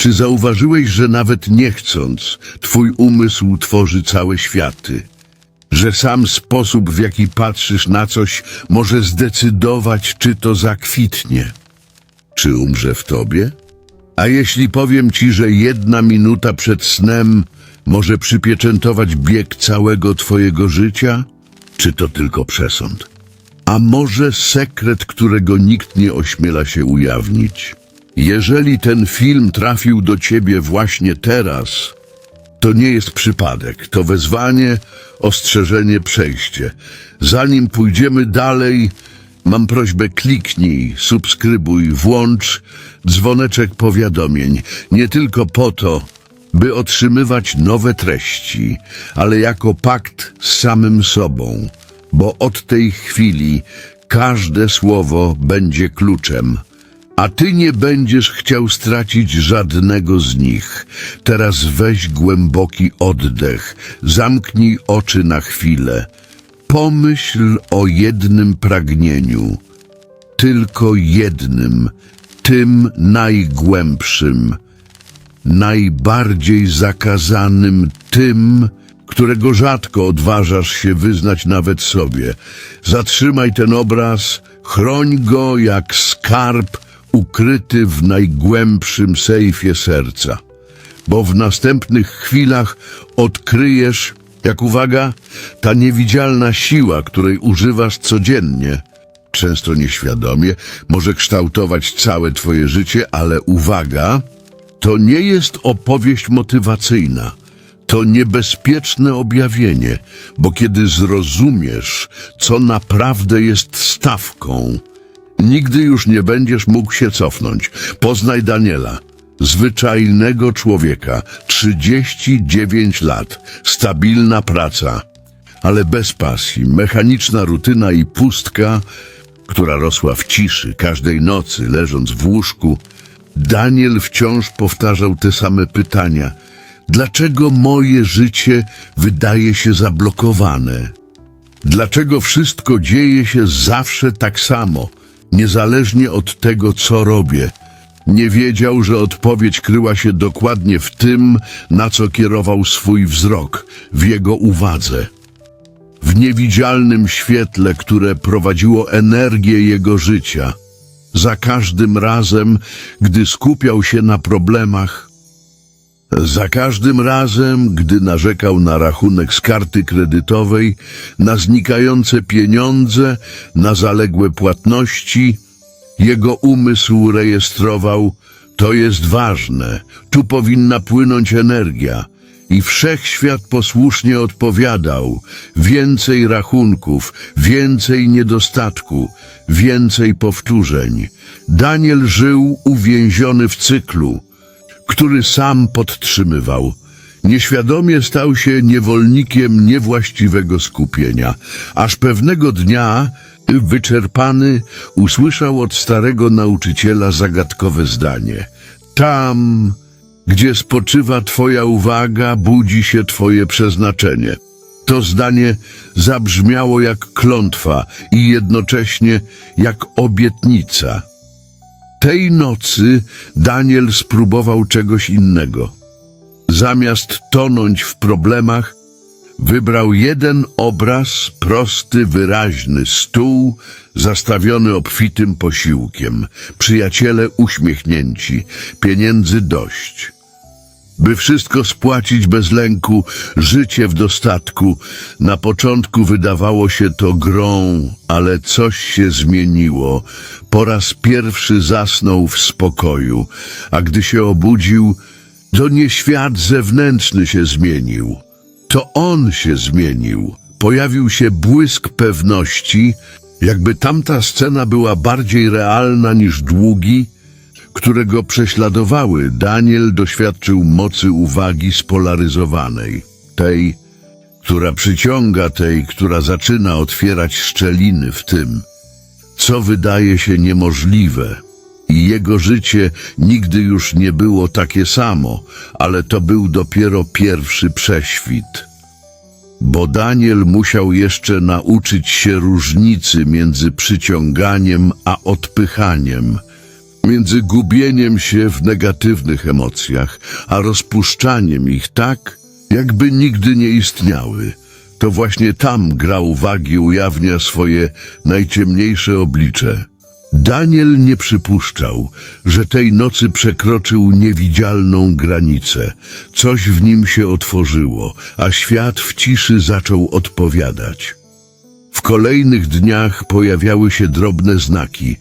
Czy zauważyłeś, że nawet nie chcąc, twój umysł tworzy całe światy? Że sam sposób, w jaki patrzysz na coś, może zdecydować, czy to zakwitnie, czy umrze w tobie? A jeśli powiem ci, że jedna minuta przed snem może przypieczętować bieg całego twojego życia, czy to tylko przesąd? A może sekret, którego nikt nie ośmiela się ujawnić? Jeżeli ten film trafił do ciebie właśnie teraz, to nie jest przypadek, to wezwanie, ostrzeżenie, przejście. Zanim pójdziemy dalej, mam prośbę kliknij, subskrybuj, włącz dzwoneczek powiadomień. Nie tylko po to, by otrzymywać nowe treści, ale jako pakt z samym sobą, bo od tej chwili każde słowo będzie kluczem. A ty nie będziesz chciał stracić żadnego z nich. Teraz weź głęboki oddech, zamknij oczy na chwilę. Pomyśl o jednym pragnieniu, tylko jednym, tym najgłębszym, najbardziej zakazanym, tym, którego rzadko odważasz się wyznać nawet sobie. Zatrzymaj ten obraz, chroń go jak skarb ukryty w najgłębszym sejfie serca, bo w następnych chwilach odkryjesz, jak uwaga, ta niewidzialna siła, której używasz codziennie, często nieświadomie, może kształtować całe twoje życie, ale uwaga, to nie jest opowieść motywacyjna. To niebezpieczne objawienie, bo kiedy zrozumiesz, co naprawdę jest stawką, nigdy już nie będziesz mógł się cofnąć. Poznaj Daniela, zwyczajnego człowieka, 39 lat, stabilna praca, ale bez pasji, mechaniczna rutyna i pustka, która rosła w ciszy każdej nocy, leżąc w łóżku. Daniel wciąż powtarzał te same pytania. Dlaczego moje życie wydaje się zablokowane? Dlaczego wszystko dzieje się zawsze tak samo, niezależnie od tego, co robię? Nie wiedział, że odpowiedź kryła się dokładnie w tym, na co kierował swój wzrok, w jego uwadze. W niewidzialnym świetle, które prowadziło energię jego życia. Za każdym razem, gdy skupiał się na problemach, za każdym razem, gdy narzekał na rachunek z karty kredytowej, na znikające pieniądze, na zaległe płatności, jego umysł rejestrował, to jest ważne, tu powinna płynąć energia. I wszechświat posłusznie odpowiadał, więcej rachunków, więcej niedostatku, więcej powtórzeń. Daniel żył uwięziony w cyklu, który sam podtrzymywał. Nieświadomie stał się niewolnikiem niewłaściwego skupienia, aż pewnego dnia, wyczerpany, usłyszał od starego nauczyciela zagadkowe zdanie. Tam, gdzie spoczywa Twoja uwaga, budzi się Twoje przeznaczenie. To zdanie zabrzmiało jak klątwa i jednocześnie jak obietnica. Tej nocy Daniel spróbował czegoś innego. Zamiast tonąć w problemach, wybrał jeden obraz, prosty, wyraźny, stół zastawiony obfitym posiłkiem, przyjaciele uśmiechnięci, pieniędzy dość. By wszystko spłacić bez lęku, życie w dostatku. Na początku wydawało się to grą, ale coś się zmieniło. Po raz pierwszy zasnął w spokoju, a gdy się obudził, to nie świat zewnętrzny się zmienił. To on się zmienił. Pojawił się błysk pewności, jakby tamta scena była bardziej realna niż długi, którego prześladowały, Daniel doświadczył mocy uwagi spolaryzowanej, tej, która przyciąga, tej, która zaczyna otwierać szczeliny w tym, co wydaje się niemożliwe. I jego życie nigdy już nie było takie samo, ale to był dopiero pierwszy prześwit. Bo Daniel musiał jeszcze nauczyć się różnicy między przyciąganiem a odpychaniem – między gubieniem się w negatywnych emocjach, a rozpuszczaniem ich tak, jakby nigdy nie istniały. To właśnie tam gra uwagi ujawnia swoje najciemniejsze oblicze. Daniel nie przypuszczał, że tej nocy przekroczył niewidzialną granicę. Coś w nim się otworzyło, a świat w ciszy zaczął odpowiadać. W kolejnych dniach pojawiały się drobne znaki,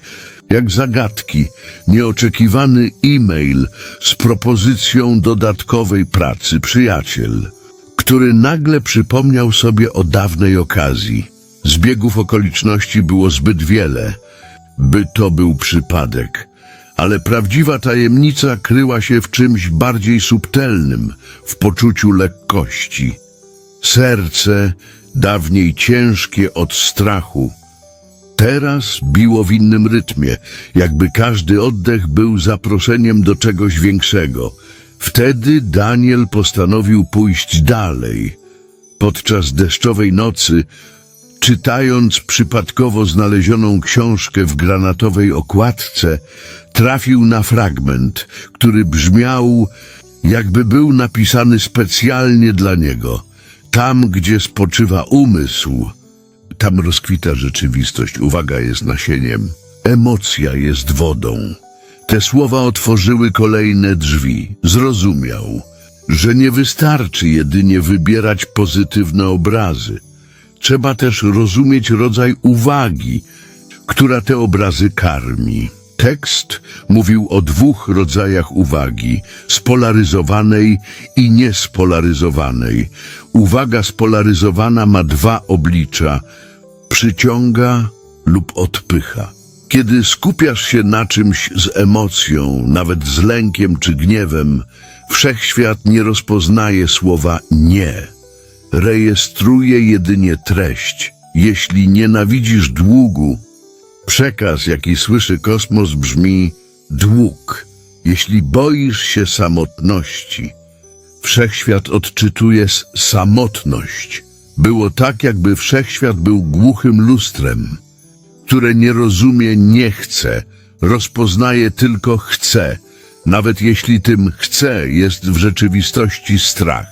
jak zagadki, nieoczekiwany e-mail z propozycją dodatkowej pracy przyjaciel, który nagle przypomniał sobie o dawnej okazji. Zbiegów okoliczności było zbyt wiele, by to był przypadek, ale prawdziwa tajemnica kryła się w czymś bardziej subtelnym, w poczuciu lekkości. Serce, dawniej ciężkie od strachu, teraz biło w innym rytmie, jakby każdy oddech był zaproszeniem do czegoś większego. Wtedy Daniel postanowił pójść dalej. Podczas deszczowej nocy, czytając przypadkowo znalezioną książkę w granatowej okładce, trafił na fragment, który brzmiał, jakby był napisany specjalnie dla niego. Tam, gdzie spoczywa umysł, tam rozkwita rzeczywistość. Uwaga jest nasieniem. Emocja jest wodą. Te słowa otworzyły kolejne drzwi. Zrozumiał, że nie wystarczy jedynie wybierać pozytywne obrazy. Trzeba też rozumieć rodzaj uwagi, która te obrazy karmi. Tekst mówił o dwóch rodzajach uwagi, spolaryzowanej i niespolaryzowanej. Uwaga spolaryzowana ma dwa oblicza, przyciąga lub odpycha. Kiedy skupiasz się na czymś z emocją, nawet z lękiem czy gniewem, wszechświat nie rozpoznaje słowa nie. Rejestruje jedynie treść. Jeśli nienawidzisz długu, Przekaz, jaki słyszy kosmos, brzmi dług. Jeśli boisz się samotności, wszechświat odczytuje samotność. Było tak, jakby wszechświat był głuchym lustrem, które nie rozumie nie chce, rozpoznaje tylko chce, nawet jeśli tym chce jest w rzeczywistości strach.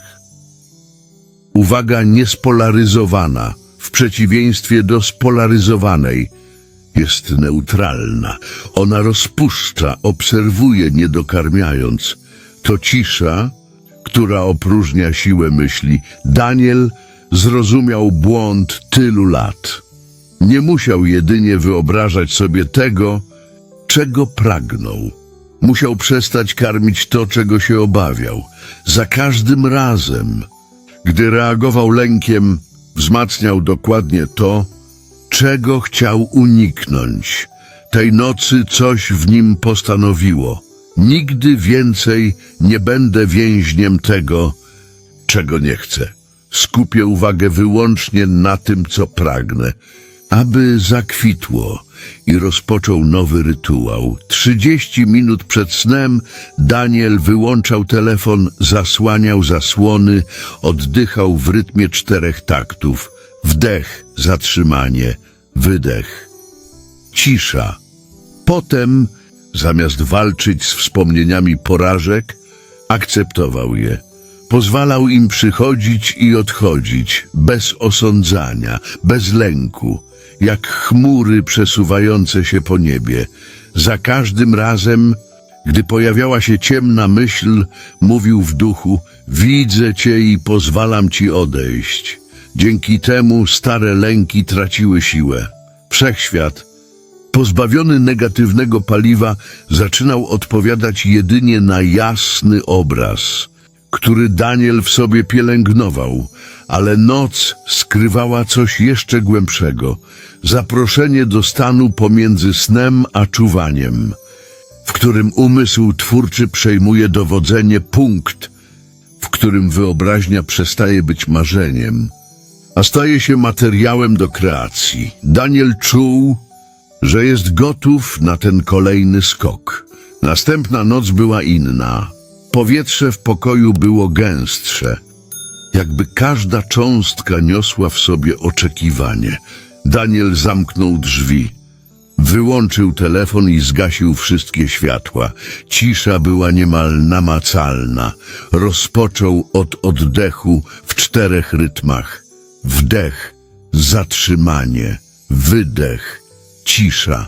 Uwaga niespolaryzowana, w przeciwieństwie do spolaryzowanej, jest neutralna. Ona rozpuszcza, obserwuje, nie dokarmiając. To cisza, która opróżnia siłę myśli. Daniel zrozumiał błąd tylu lat. Nie musiał jedynie wyobrażać sobie tego, czego pragnął. Musiał przestać karmić to, czego się obawiał. Za każdym razem, gdy reagował lękiem, wzmacniał dokładnie to, czego chciał uniknąć. Tej nocy coś w nim postanowiło. Nigdy więcej nie będę więźniem tego, czego nie chcę. Skupię uwagę wyłącznie na tym, co pragnę, aby zakwitło i rozpoczął nowy rytuał. Trzydzieści minut przed snem Daniel wyłączał telefon, zasłaniał zasłony, oddychał w rytmie czterech taktów. Wdech, zatrzymanie, wydech. Cisza. Potem, zamiast walczyć z wspomnieniami porażek, akceptował je. Pozwalał im przychodzić i odchodzić, bez osądzania, bez lęku, jak chmury przesuwające się po niebie. Za każdym razem, gdy pojawiała się ciemna myśl, mówił w duchu, widzę cię i pozwalam ci odejść. Dzięki temu stare lęki traciły siłę. Wszechświat, pozbawiony negatywnego paliwa, zaczynał odpowiadać jedynie na jasny obraz, który Daniel w sobie pielęgnował, ale noc skrywała coś jeszcze głębszego, zaproszenie do stanu pomiędzy snem a czuwaniem, w którym umysł twórczy przejmuje dowodzenie punkt, w którym wyobraźnia przestaje być marzeniem, a staje się materiałem do kreacji. Daniel czuł, że jest gotów na ten kolejny skok. Następna noc była inna. Powietrze w pokoju było gęstsze, jakby każda cząstka niosła w sobie oczekiwanie. Daniel zamknął drzwi. Wyłączył telefon i zgasił wszystkie światła. Cisza była niemal namacalna. Rozpoczął od oddechu w czterech rytmach. Wdech, zatrzymanie, wydech, cisza.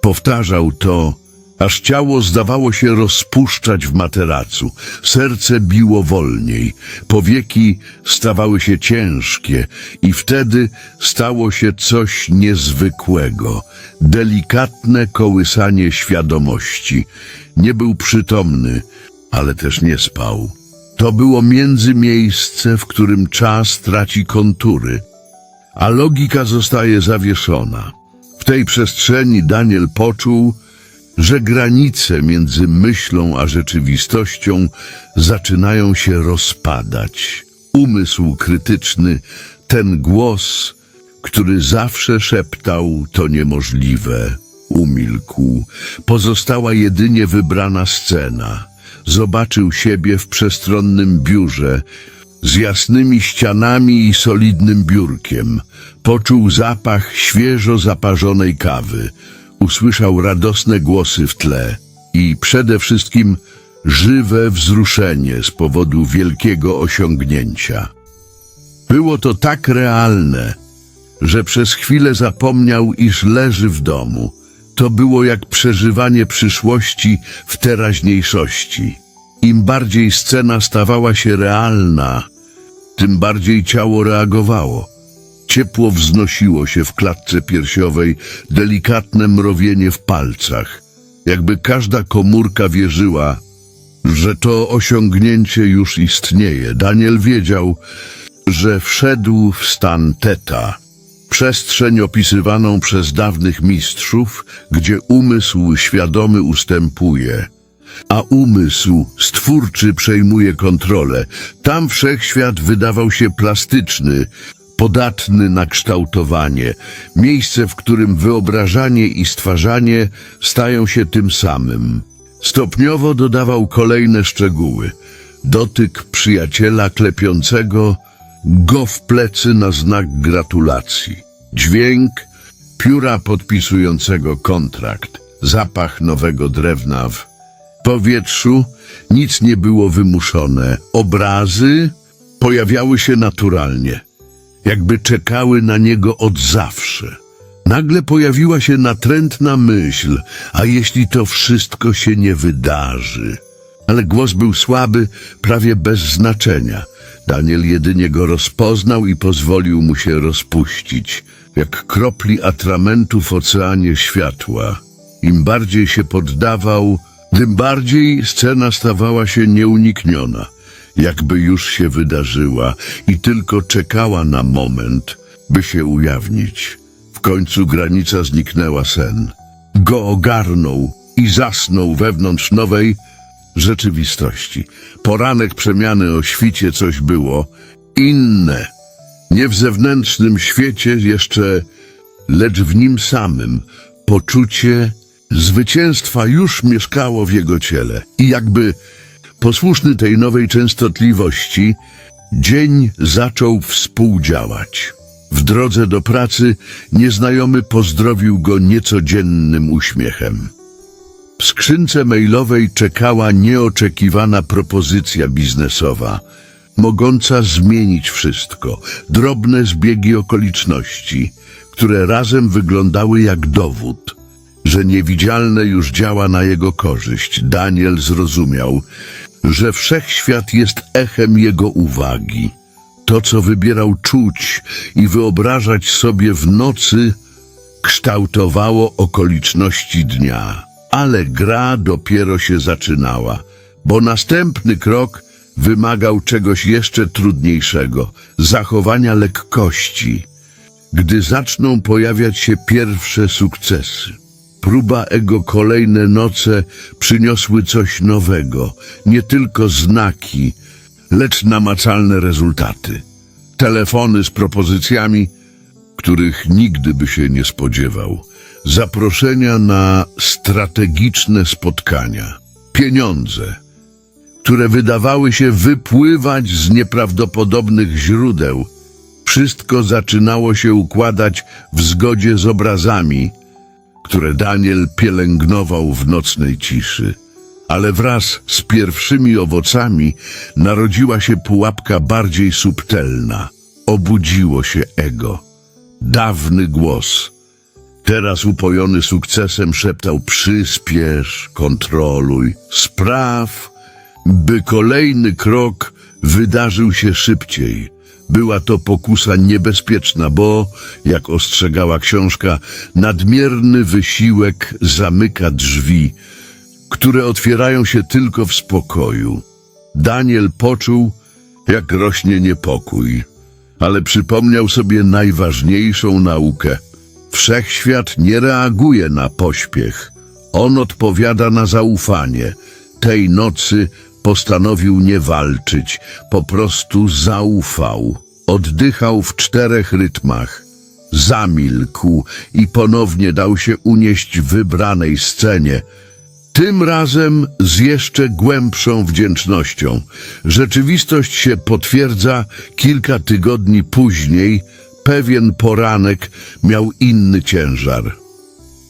Powtarzał to, aż ciało zdawało się rozpuszczać w materacu. Serce biło wolniej, powieki stawały się ciężkie i wtedy stało się coś niezwykłego. Delikatne kołysanie świadomości. Nie był przytomny, ale też nie spał. To było międzymiejsce, w którym czas traci kontury, a logika zostaje zawieszona. W tej przestrzeni Daniel poczuł, że granice między myślą a rzeczywistością zaczynają się rozpadać. Umysł krytyczny, ten głos, który zawsze szeptał to niemożliwe, umilkł. Pozostała jedynie wybrana scena. Zobaczył siebie w przestronnym biurze, z jasnymi ścianami i solidnym biurkiem. Poczuł zapach świeżo zaparzonej kawy. Usłyszał radosne głosy w tle i przede wszystkim żywe wzruszenie z powodu wielkiego osiągnięcia. Było to tak realne, że przez chwilę zapomniał, iż leży w domu. To było jak przeżywanie przyszłości w teraźniejszości. Im bardziej scena stawała się realna, tym bardziej ciało reagowało. Ciepło wznosiło się w klatce piersiowej, delikatne mrowienie w palcach, jakby każda komórka wierzyła, że to osiągnięcie już istnieje. Daniel wiedział, że wszedł w stan teta, przestrzeń opisywaną przez dawnych mistrzów, gdzie umysł świadomy ustępuje, a umysł stwórczy przejmuje kontrolę. Tam wszechświat wydawał się plastyczny, podatny na kształtowanie, miejsce, w którym wyobrażanie i stwarzanie stają się tym samym. Stopniowo dodawał kolejne szczegóły. Dotyk przyjaciela klepiącego go w plecy na znak gratulacji. Dźwięk pióra podpisującego kontrakt. Zapach nowego drewna w powietrzu. Nic nie było wymuszone. Obrazy pojawiały się naturalnie, jakby czekały na niego od zawsze. Nagle pojawiła się natrętna myśl, a jeśli to wszystko się nie wydarzy? Ale głos był słaby, prawie bez znaczenia. Daniel jedynie go rozpoznał i pozwolił mu się rozpuścić, jak kropli atramentu w oceanie światła. Im bardziej się poddawał, tym bardziej scena stawała się nieunikniona, jakby już się wydarzyła i tylko czekała na moment, by się ujawnić. W końcu granica zniknęła sen. Go ogarnął i zasnął wewnątrz nowej rzeczywistości. Poranek przemiany o świcie coś było inne. Nie w zewnętrznym świecie jeszcze, lecz w nim samym. Poczucie zwycięstwa już mieszkało w jego ciele i jakby posłuszny tej nowej częstotliwości, dzień zaczął współdziałać. W drodze do pracy nieznajomy pozdrowił go niecodziennym uśmiechem. W skrzynce mailowej czekała nieoczekiwana propozycja biznesowa, mogąca zmienić wszystko, drobne zbiegi okoliczności, które razem wyglądały jak dowód, że niewidzialne już działa na jego korzyść. Daniel zrozumiał, że wszechświat jest echem jego uwagi. To, co wybierał czuć i wyobrażać sobie w nocy, kształtowało okoliczności dnia. Ale gra dopiero się zaczynała, bo następny krok wymagał czegoś jeszcze trudniejszego zachowania lekkości. Gdy zaczną pojawiać się pierwsze sukcesy, próba ego kolejne noce przyniosły coś nowego, nie tylko znaki, lecz namacalne rezultaty. Telefony z propozycjami, których nigdy by się nie spodziewał. Zaproszenia na strategiczne spotkania. Pieniądze, które wydawały się wypływać z nieprawdopodobnych źródeł. Wszystko zaczynało się układać w zgodzie z obrazami, które Daniel pielęgnował w nocnej ciszy. Ale wraz z pierwszymi owocami narodziła się pułapka bardziej subtelna. Obudziło się ego. Dawny głos. Teraz upojony sukcesem szeptał przyspiesz, kontroluj, spraw, by kolejny krok wydarzył się szybciej. Była to pokusa niebezpieczna, bo, jak ostrzegała książka, nadmierny wysiłek zamyka drzwi, które otwierają się tylko w spokoju. Daniel poczuł, jak rośnie niepokój, ale przypomniał sobie najważniejszą naukę. Wszechświat nie reaguje na pośpiech. On odpowiada na zaufanie. Tej nocy postanowił nie walczyć, po prostu zaufał. Oddychał w czterech rytmach. Zamilkł i ponownie dał się unieść wybranej scenie. Tym razem z jeszcze głębszą wdzięcznością. Rzeczywistość się potwierdza kilka tygodni później. Pewien poranek miał inny ciężar.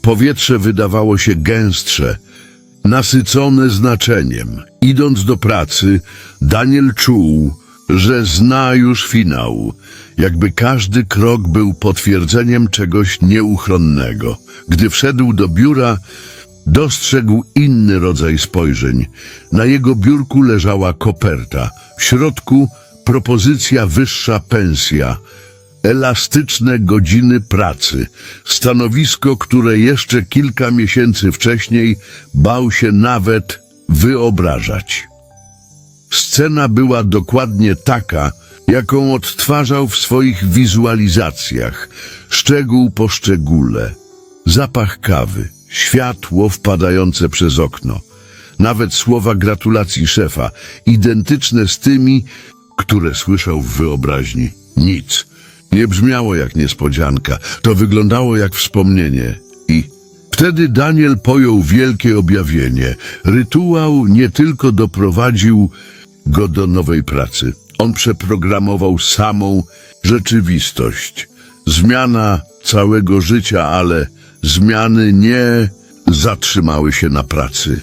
Powietrze wydawało się gęstsze, nasycone znaczeniem. Idąc do pracy, Daniel czuł, że zna już finał, jakby każdy krok był potwierdzeniem czegoś nieuchronnego. Gdy wszedł do biura, dostrzegł inny rodzaj spojrzeń. Na jego biurku leżała koperta, w środku propozycja wyższa pensja, elastyczne godziny pracy, stanowisko, które jeszcze kilka miesięcy wcześniej bał się nawet wyobrażać. Scena była dokładnie taka, jaką odtwarzał w swoich wizualizacjach, szczegół po szczególe. Zapach kawy, światło wpadające przez okno, nawet słowa gratulacji szefa, identyczne z tymi, które słyszał w wyobraźni. Nic. Nie brzmiało jak niespodzianka, to wyglądało jak wspomnienie. I wtedy Daniel pojął wielkie objawienie. Rytuał nie tylko doprowadził go do nowej pracy. On przeprogramował samą rzeczywistość. Zmiana całego życia, ale zmiany nie zatrzymały się na pracy.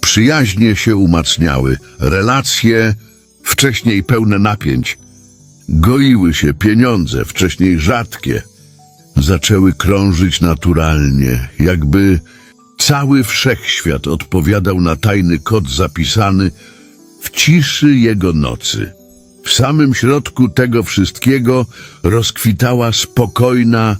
Przyjaźnie się umacniały, relacje, wcześniej pełne napięć, goiły się pieniądze, wcześniej rzadkie, zaczęły krążyć naturalnie, jakby cały wszechświat odpowiadał na tajny kod zapisany w ciszy jego nocy. W samym środku tego wszystkiego rozkwitała spokojna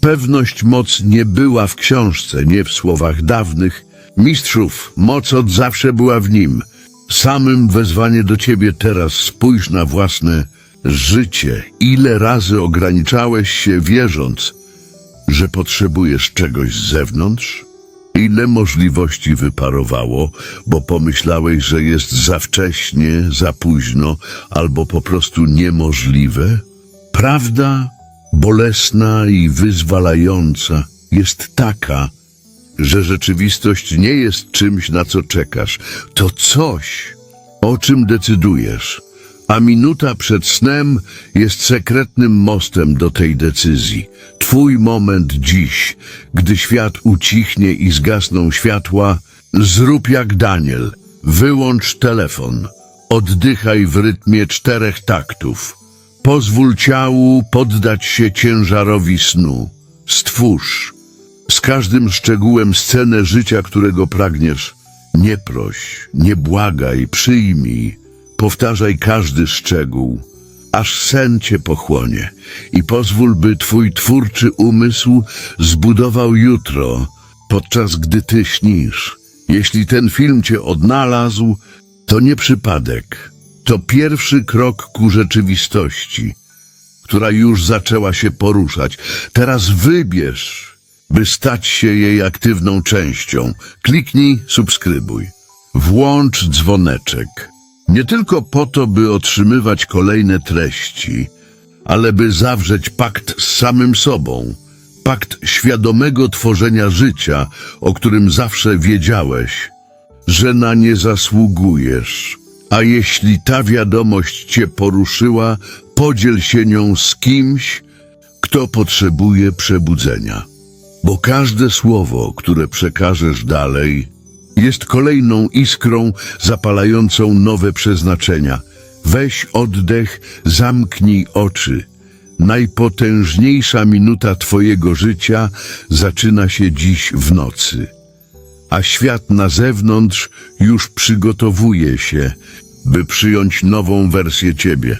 pewność. Moc nie była w książce, nie w słowach dawnych mistrzów. Moc od zawsze była w nim. Samym wezwanie do ciebie teraz spójrz na własne życie. Ile razy ograniczałeś się wierząc, że potrzebujesz czegoś z zewnątrz? Ile możliwości wyparowało, bo pomyślałeś, że jest za wcześnie, za późno, albo po prostu niemożliwe? Prawda bolesna i wyzwalająca jest taka, że rzeczywistość nie jest czymś, na co czekasz. To coś, o czym decydujesz. A minuta przed snem jest sekretnym mostem do tej decyzji. Twój moment dziś, gdy świat ucichnie i zgasną światła, zrób jak Daniel. Wyłącz telefon. Oddychaj w rytmie czterech taktów. Pozwól ciału poddać się ciężarowi snu. Stwórz z każdym szczegółem scenę życia, którego pragniesz. Nie proś, nie błagaj, przyjmij. Powtarzaj każdy szczegół, aż sen cię pochłonie i pozwól, by twój twórczy umysł zbudował jutro, podczas gdy ty śnisz. Jeśli ten film cię odnalazł, to nie przypadek. To pierwszy krok ku rzeczywistości, która już zaczęła się poruszać. Teraz wybierz, by stać się jej aktywną częścią. Kliknij subskrybuj. Włącz dzwoneczek. Nie tylko po to, by otrzymywać kolejne treści, ale by zawrzeć pakt z samym sobą. Pakt świadomego tworzenia życia, o którym zawsze wiedziałeś, że na nie zasługujesz. A jeśli ta wiadomość cię poruszyła, podziel się nią z kimś, kto potrzebuje przebudzenia. bo każde słowo, które przekażesz dalej, jest kolejną iskrą zapalającą nowe przeznaczenia. Weź oddech, zamknij oczy. Najpotężniejsza minuta Twojego życia zaczyna się dziś w nocy, a świat na zewnątrz już przygotowuje się, by przyjąć nową wersję Ciebie.